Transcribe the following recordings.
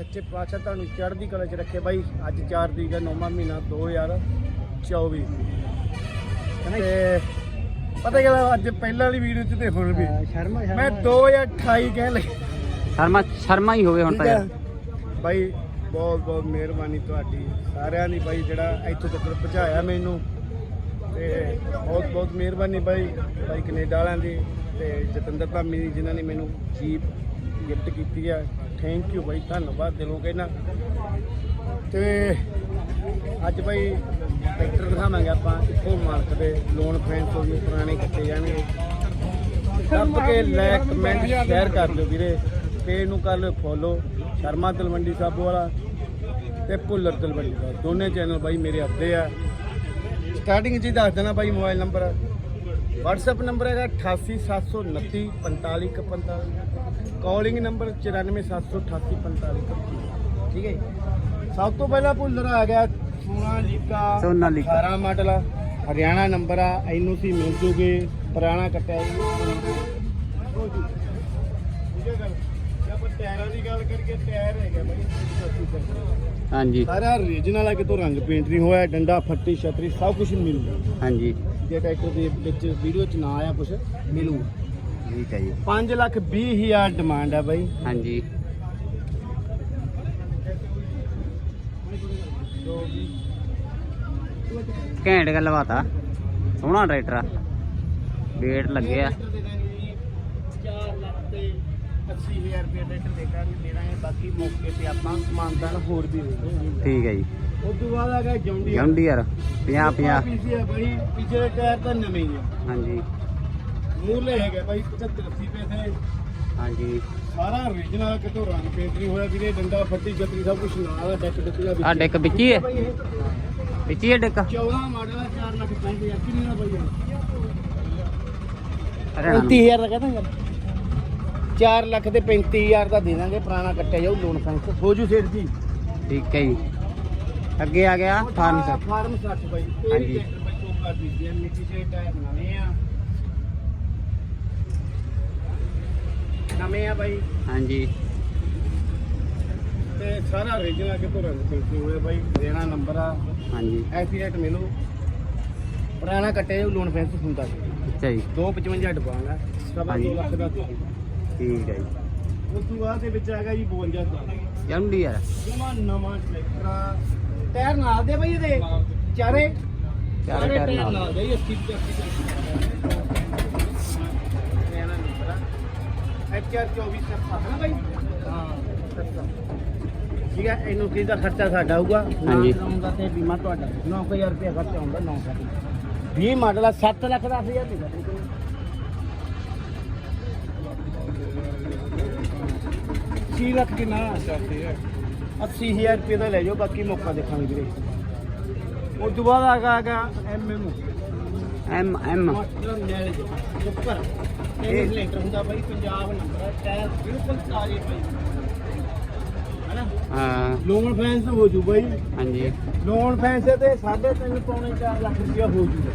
ਸੱਚੇ ਪਾਤਸ਼ਾਹ ਤੁਹਾਨੂੰ ਚੜ੍ਹਦੀ ਕਲਾ 'ਚ ਰੱਖੇ ਬਾਈ। ਅੱਜ 4 ਤਰੀਕ ਹੈ 9ਵਾਂ ਮਹੀਨਾ 2024 ਤੇ ਪਤਾ ਗੱਲ ਅੱਜ ਪਹਿਲਾਂ ਵਾਲੀ ਵੀਡੀਓ 'ਚ ਤੇ ਹੁਣ ਵੀ। ਸ਼ਰਮਾ ਮੈਂ 2028 ਕਹਿ ਲਈ ਸ਼ਰਮਾ ਸ਼ਰਮਾ ਹੀ ਹੋਵੇ ਹੁਣ ਤਾਂ ਯਾਰ। ਬਾਈ ਬਹੁਤ ਬਹੁਤ ਮਿਹਰਬਾਨੀ ਤੁਹਾਡੀ। ਸਾਰਿਆਂ ਦੀ ਬਾਈ ਜਿਹੜਾ ਇੱਥੋਂ ਤੱਕ ਪਹੁੰਚਾਇਆ ਮੈਨੂੰ। ਤੇ ਬਹੁਤ ਬਹੁਤ ਮਿਹਰਬਾਨੀ ਬਾਈ ਬਾਈ ਕੈਨੇਡਾ ਵਾਲਿਆਂ ਦੀ। ਤੇ ਜਤਿੰਦਰ ਧਾਮੀ ਦੀ ਜਿਨ੍ਹਾਂ ਨੇ ਮੈਨੂੰ ਜੀਪ ਗਿਫਟ ਕੀਤੀ ਆ। ਥੈਂਕ ਯੂ ਬਾਈ, ਧੰਨਵਾਦ ਦਿਲੋਂ ਕਹਿਣਾ ਤੇ ਅੱਜ ਬਾਈ ਟਰੈਕਟਰ ਦਿਖਾਵਾਂਗੇ ਆਪਾਂ, ਇੱਥੋਂ ਮਾਲਕ ਦੇ ਲੋਨ ਫੈਂਸ ਹੋ ਗਏ ਪੁਰਾਣੇ ਕੱਟੇ ਜਾਣਗੇ। ਦੱਬ ਕੇ ਲਾਇਕ ਕਮੈਂਟ ਸ਼ੇਅਰ ਕਰ ਦਿਓ ਵੀਰੇ ਪੇਜ ਨੂੰ ਕਰ ਲਿਓ ਫੋਲੋ ਸ਼ਰਮਾ ਤਲਵੰਡੀ ਸਾਬੋ ਵਾਲਾ ਤੇ ਭੁੱਲਰ ਤਲਵੰਡੀ ਦਾ। ਦੋਨੇ ਚੈਨਲ ਬਾਈ ਮੇਰੇ ਆਪਦੇ ਆ। ਸਟਾਰਟਿੰਗ 'ਚ ਹੀ ਦੱਸ ਦੇਣਾ ਬਾਈ ਮੋਬਾਈਲ ਨੰਬਰ WhatsApp ਨੰਬਰ ਹੈਗਾ 88729 4545 ਕਾਲਿੰਗ ਨੰਬਰ 9478845 ਠੀਕ ਹੈ। ਸਭ ਤੋਂ ਪਹਿਲਾਂ ਭੁੱਲਰ ਆ ਗਿਆ ਸੋਨਾਲੀਕਾ ਸੋਨਾਲੀਕਾ। 18 ਮਾਡਲ ਹਰਿਆਣਾ ਨੰਬਰ ਆ ਇਹਨੂੰ ਸੀ ਮਿਲ ਜੂਗੇ। ਪੁਰਾਣਾ ਕੱਟਿਆ ਹਾਂਜੀ। ਸਾਰਾ ਰੀਜਨਲ ਆ ਕਿਤੋਂ ਰੰਗ ਪੇਂਟ ਨਹੀਂ ਹੋਇਆ ਡੰਡਾ ਫੱਟੀ ਛਤਰੀ ਸਭ ਕੁਝ ਮਿਲੂਗਾ ਹਾਂਜੀ। ਜੇ ਟਰੈਕਟਰ ਦੇ ਵਿੱਚ ਵੀਡੀਓ ਚ ਨਾ ਆਇਆ ਕੁਝ ਮਿਲੂਗਾ ਠੀਕ ਹੈ ਜੀ। 5 ਲੱਖ 20 ਹਜ਼ਾਰ ਡਿਮਾਂਡ ਆ ਬਾਈ। ਹਾਂਜੀ। ਘੈਂਟ ਗੱਲਬਾਤ ਸੋਹਣਾ ਟਰੈਕਟਰ ਆ। ਵੇਟ ਲੱਗੇ ਆ। 4 ਲੱਖ ਤੇ 80000 ਰੁਪਏ ਟਰੈਕਟਰ ਦੇ ਦਾਂਗੇ ਦੇਣਾ ਬਾਕੀ ਮੌਕੇ ਤੇ ਆਪਾਂ ਸਮਾਨਦਾਨ ਹੋਰ ਵੀ ਦੇ ਠੀਕ ਹੈ ਜੀ। ਉਸ ਤੋਂ ਬਾਅਦ ਆ ਗਿਆ ਜੌਂਡੀ ਜੰਡੀ ਯਾਰ 50 50 ਪੀਸੀ ਆ ਬਾਈ ਪਿਛਲੇ ਟਾਇਰ ਤਾਂ ਨਵੇਂ ਹੀ ਆ। ਹਾਂਜੀ। ਮੂਲੇ ਹੈਗੇ ਬਾਈ 75 80 ਪੈਸੇ। ਹਾਂਜੀ। ਸਾਰਾ origignal ਕਿਤੋਂ ਰੰਗ ਪੇਂਟ ਨਹੀਂ ਹੋਇਆ ਵੀਰੇ ਡੰਡਾ ਫੱਟੀ ਛਤਰੀ ਸਭ ਕੁਝ ਨਾਲ ਆ ਡੈਕ ਡੁੱਕ ਦਾ ਆ ਡਿੱਕ ਵਿੱਚ ਹੀ ਹੈ? ਬਾਈ ਇਹ ਵਿੱਚ ਹੀ ਹੈ ਡਿੱਕ? 14 ਮਾਡਲ ਆ 4 ਲੱਖ 65 ਹਜ਼ਾਰ ਕਿੰਨੀ ਦਾ ਬਾਈ ਹਰਿਆਣਾ ਨੂੰ। 35000 ਦਾ ਕਹਿੰਦਾ ਯਾਰ। 4 ਲੱਖ ਤੇ 35000 ਦਾ ਦੇ ਦਾਂਗੇ ਪੁਰਾਣਾ ਕੱਟਿਆ ਜਾਊ ਲੋਨ ਫੈਂਸ ਹੋ ਜੂ ਸੇਠ ਜੀ ਠੀਕ ਹੈ ਜੀ। ਅੱਗੇ ਆ ਗਿਆ ਫਾਰਮ ਸਰ ਫਾਰਮ 60 ਬਾਈ ਹਾਂਜੀ। ਟਰੈਕਟਰ ਬਾਈ ਚੋਕਾ ਦੀ ਹੈ ਮਿੱਟੀ ਦੇ ਟਾਇਰ ਨਵੇਂ ਆ। ਨਵੇਂ ਆ ਬਾਈ। ਹਾਂਜੀ। ਤੇ ਸਾਰਾ origignal ਕਿਤੋਂ ਰੰਗ ਪੇਂਟ ਨਹੀਂ ਹੋਇਆ ਬਾਈ? ਦੇਣਾ ਨੰਬਰ ਆ। ਹਾਂਜੀ। ਐਫੀਐਟ ਮਿਲੂ। ਪੁਰਾਣਾ ਜਾਊ ਲੋਨ ਫੈਂਸ ਹੁੰਦਾ ਸੀ। ਅੱਛਾ ਜੀ। 255 ਡਬਾਂਗਾ ਸਵਾ ਹਾਂਜੀ। ਦੋ ਲੱਖ ਦਾ ਠੀਕ ਹੈ ਜੀ। ਉਸ ਤੋਂ ਬਾਅਦ ਦੇ ਵਿੱਚ ਹੈਗਾ ਜੀ 52 ਦਾ ਯਾਰ ਜਮਾ ਨਵਾਂ ਟਰੈਕਟਰ ਆ। ਟਾਇਰ ਨਾਲ ਦੇ ਬਈ ਇਹਦੇ। ਚਾਰੇ। ਚਾਰੇ ਟਾਇਰ ਨਾਲ। ਦੇ 80 ਐਚਆਰ 24 ਸਰ ਨਾ ਬਈ? ਹਾਂ। ਠੀਕ ਹੈ ਇਹਨੂੰ ਕਿਹਦਾ ਖਰਚਾ ਸਾਡਾ ਆਊਗਾ? ਹਾਂਜੀ। ਦਾ ਤੇ ਬੀਮਾ ਤੁਹਾਡਾ। 9000 ਰੁਪਏ ਖਰਚਾ ਆਉਂਦਾ 9 20 ਮਾਡਲ ਆ 7 ਲੱਖ ਦਾ 8000 ਰੁਪਏ ਛੇ ਲੱਖ ਕਿੰਨਾ? 80000 ਰੁਪਏ ਦਾ ਲੈ ਜਾਓ ਬਾਕੀ ਮੌਕਾ ਦੇਖਾਂਗੇ ਵੀਰੇ। ਉਸ ਤੋਂ ਬਾਅਦ ਆ ਗਿਆ ਆ ਗਿਆ ਐਮ ਐਮ ਮਾਸਟਰ ਨੈਲ ਸੁਪਰ ਇਹ ਲੈਂਟਰ ਹੁੰਦਾ ਬਾਈ ਪੰਜਾਬ ਨੰਬਰ ਹੈ ਟਾਇਰ ਬਿਲਕੁਲ ਤਾਜ਼ੇ ਪਈ ਹੈਨਾ? ਹਾਂ। ਲੋਨ ਫੈਂਸ ਹੋ ਜੂ ਬਾਈ। ਹਾਂਜੀ। ਲੋਨ ਫੈਂਸ ਤੇ 3.5 ਪੌਣੇ 4 ਲੱਖ ਰੁਪਇਆ ਹੋ ਜੂਗਾ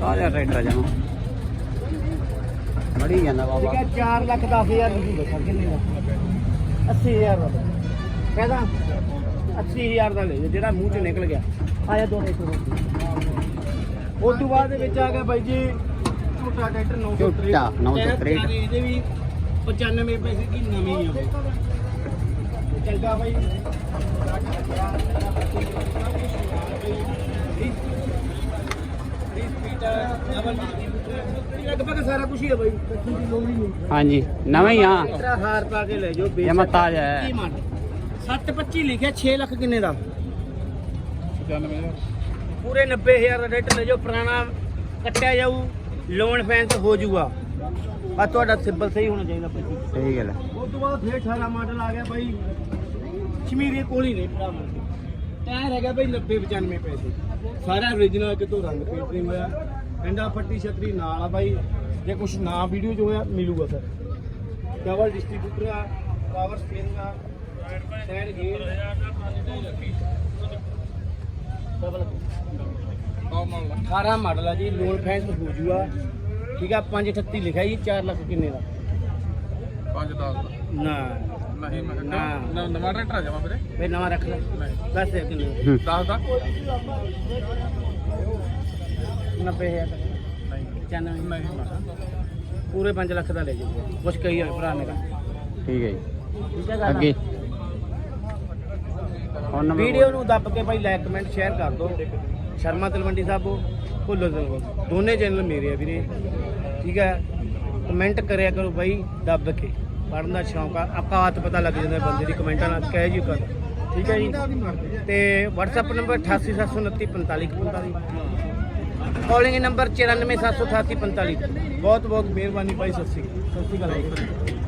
ਸਾਰਾ ਟਰੈਕਟਰ ਜਮਾ ਬੜੀ ਜਾਂਦਾ ਠੀਕ ਬਾਬਾ। ਹੈ 4 ਲੱਖ 10000 ਦੀ ਦੇਖਾ ਕਿੰਨੇ ਦਾ 80000 ਦਾ ਕਹਿੰਦਾ 80000 ਦਾ ਲੈ ਜਾ ਜਿਹੜਾ ਮੂੰਹ ਚ ਨਿਕਲ ਗਿਆ। ਆਇਆ ਦੋ ਰੇਟ ਉਸ ਤੋਂ ਬਾਅਦ ਦੇ ਵਿੱਚ ਆ ਗਿਆ ਬਾਈ ਜੀ ਝੋਟਾ ਟਰੈਕਟਰ 963 ਝੋਟਾ 963 ਟਾਇਰ ਇਹਦੇ ਵੀ 95 ਪੈਸੇ ਦੀ ਨਵੀਂ ਆ ਬਾਈ। ਚੱਲਦਾ ਬਾਈ। ਲਗਭਗ ਸਾਰਾ ਕੁਝ ਹੀ ਹੈ ਬਾਈ। ਕੱਚੀ ਦੀ ਲੋੜ ਹੀ ਨਹੀਂ ਹਾਂਜੀ ਨਵਾਂ ਹੀ ਆ। ਤੇਰਾ ਹਾਰ ਪਾ ਕੇ ਲੈ ਜਾਓ ਬੇਸ਼ੱਕ ਜਮਾਂ ਤਾਜ਼ਾ ਹੈ। 725 ਲਿਖਿਆ 6 ਲੱਖ ਕਿੰਨੇ ਦਾ? 95000 ਪੂਰੇ 90000 ਦਾ ਰੇਟ ਲੈ ਜਾਓ ਪੁਰਾਣਾ ਕੱਟਿਆ ਜਾਊ ਲੋਨ ਫੈਂਸ ਹੋ ਜਾਊਗਾ। ਆ ਤੁਹਾਡਾ ਸਿੰਬਲ ਸਹੀ ਹੋਣਾ ਚਾਹੀਦਾ ਭਾਈ। ਸਹੀ ਗੱਲ ਹੈ। ਉਸ ਤੋਂ ਬਾਅਦ ਫੇਰ 18 ਮਾਡਲ ਆ ਗਿਆ ਬਾਈ ਸ਼ਮੀਰੀ ਕੋਲ ਹੀ ਨਹੀਂ ਭਰਾਵਾ ਟਾਇਰ ਹੈਗਾ ਬਾਈ 90 95 ਪੈਸੇ। ਸਾਰਾ origignal ਕਿਤੋਂ ਰੰਗ ਪੇਂਟ ਨਹੀਂ ਹੋਇਆ। ਐਂਡਾ ਫੱਟੀ ਛਤਰੀ ਨਾਲ ਆ ਬਾਈ। ਜੇ ਕੁਝ ਨਾ ਵੀਡੀਓ 'ਚ ਹੋਇਆ ਮਿਲੂਗਾ ਸਰ। ਡਬਲ ਡਿਸਟ੍ਰੀਬਿਊਟਰ ਆ ਪਾਵਰ ਸਟੀਅਰਿੰਗ ਆ ਸਾਈਡ ਗੇਅਰ ਡਬਲ 18 ਮਾਡਲ ਆ ਜੀ ਲੋਨ ਫੈਂਸ ਹੋ ਜੂਗਾ। ਠੀਕ ਆ 538 ਲਿਖਿਆ ਜੀ 4 ਲੱਖ ਕਿੰਨੇ ਦਾ? 5 10 ਨਾ। ਨਹੀਂ ਮੈਂ ਨਾ। ਨਵਾਂ ਆ ਜਾਵਾ ਵੀਰੇ। ਵੇ ਨਵਾਂ ਰੱਖ ਲੈ। ਦੱਸ ਦੇ ਕਿੰਨੇ ਹੂੰ। ਦੱਸ ਦਾ। 90000 ਨਹੀਂ। 95 ਨਹੀਂ ਮੈਂ ਕਿਹਾ ਪੂਰੇ 5 ਲੱਖ ਦਾ ਲੈ ਜਾਊਗਾ। ਕੁਛ ਕਹੀ ਹੋਏ ਭਰਾ ਮੇਰਾ। ਠੀਕ ਹੈ ਜੀ। ਠੀਕ ਹੈ ਗੱਲ। ਅੱਗੇ? ਨੰਬਰ ਵੀਡੀਓ ਨੂੰ ਦੱਬ ਕੇ ਭਾਈ ਲਾਈਕ ਕਮੈਂਟ ਸ਼ੇਅਰ ਕਰ ਦਿਓ। ਸ਼ਰਮਾ ਤਲਵੰਡੀ ਸਾਹਿਬੋ ਭੁੱਲੋ ਦਿਓ ਦੋਨੇ ਚੈਨਲ ਮੇਰੇ ਆ ਵੀਰੇ। ਠੀਕ ਹੈ? ਕਮੈਂਟ ਕਰਿਆ ਕਰੋ ਭਾਈ ਦੱਬ ਕੇ। ਪੜਨ ਦਾ ਸ਼ੌਂਕ ਆ। ਔਕਾਤ ਪਤਾ ਲੱਗ ਜਾਂਦਾ ਬੰਦੇ ਦੀ ਕਮੈਂਟਾਂ ਨਾਲ। ਕਹਿ ਜੀ ਕਰ। ਠੀਕ ਹੈ ਜੀ? ਤੇ WhatsApp ਨੰਬਰ 8879454545 ਕਾਲਿੰਗ ਨੰਬਰ 9478854545 ਬਹੁਤ ਬਹੁਤ ਮਿਹਰਬਾਨੀ ਭਾਈ ਸਤਿ ਸ਼੍ਰੀ ਅਕਾਲ। ਸਤਿ ਸ਼੍ਰੀ ਅਕਾਲ।